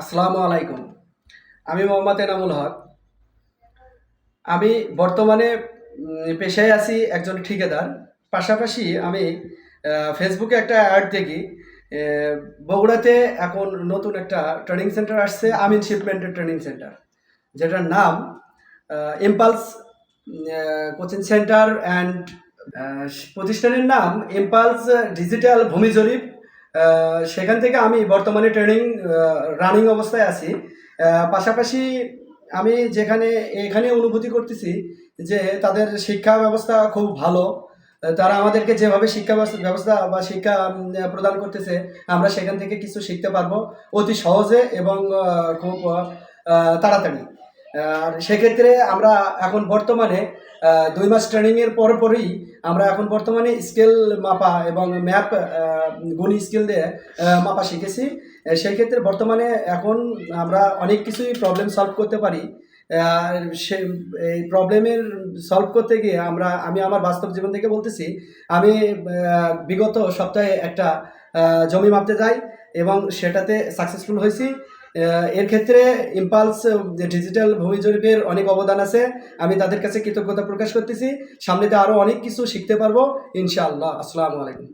আসসালামু আলাইকুম। আমি মোহাম্মদ এনামুল হক। আমি বর্তমানে পেশায় আছি একজন ঠিকাদার। পাশাপাশি আমি ফেসবুকে একটা অ্যাড দেখি বগুড়াতে এখন নতুন একটা ট্রেনিং সেন্টার আসছে, আমিন শিপমেন্টের ট্রেনিং সেন্টার, যেটার নাম ইম্পালস কোচিং সেন্টার অ্যান্ড প্রতিষ্ঠানের নাম ইম্পালস ডিজিটাল ভূমি জরিপ সেখান থেকে আমি বর্তমানে ট্রেনিং রানিং অবস্থায় আছি। পাশাপাশি আমি যেখানে, এখানে অনুভূতি করতেছি যে তাদের শিক্ষা ব্যবস্থা খুব ভালো। তারা আমাদেরকে যেভাবে শিক্ষা ব্যবস্থা- বা শিক্ষা প্রদান করতেছে, আমরা সেখান থেকে কিছু শিখতে পারব অতি সহজে এবং খুব তাড়াতাড়ি। সেক্ষেত্রে আমরা এখন বর্তমানে দুই মাস ট্রেনিংয়ের পর পরই আমরা এখন বর্তমানে স্কেল মাপা এবং ম্যাপ গুণী স্কেল দিয়ে মাপা শিখেছি। সেই ক্ষেত্রে বর্তমানে এখন আমরা অনেক কিছুই প্রবলেম সলভ করতে পারি। সে, এই প্রবলেমের সলভ করতে গিয়ে আমরা, আমি আমার বাস্তব জীবন থেকে বলতেছি, আমি বিগত সপ্তাহে একটা জমি মাপতে যাই এবং সেটাতে সাকসেসফুল হয়েছি। এর ক্ষেত্রে ইম্পালস ডিজিটাল ভূমি জরিপের অনেক অবদান আছে, আমি তাদের কাছে কৃতজ্ঞতা প্রকাশ করতেছি। সামনেতে আরও অনেক কিছু শিখতে পারব, ইনশাআল্লাহ। আসসালামু আলাইকুম।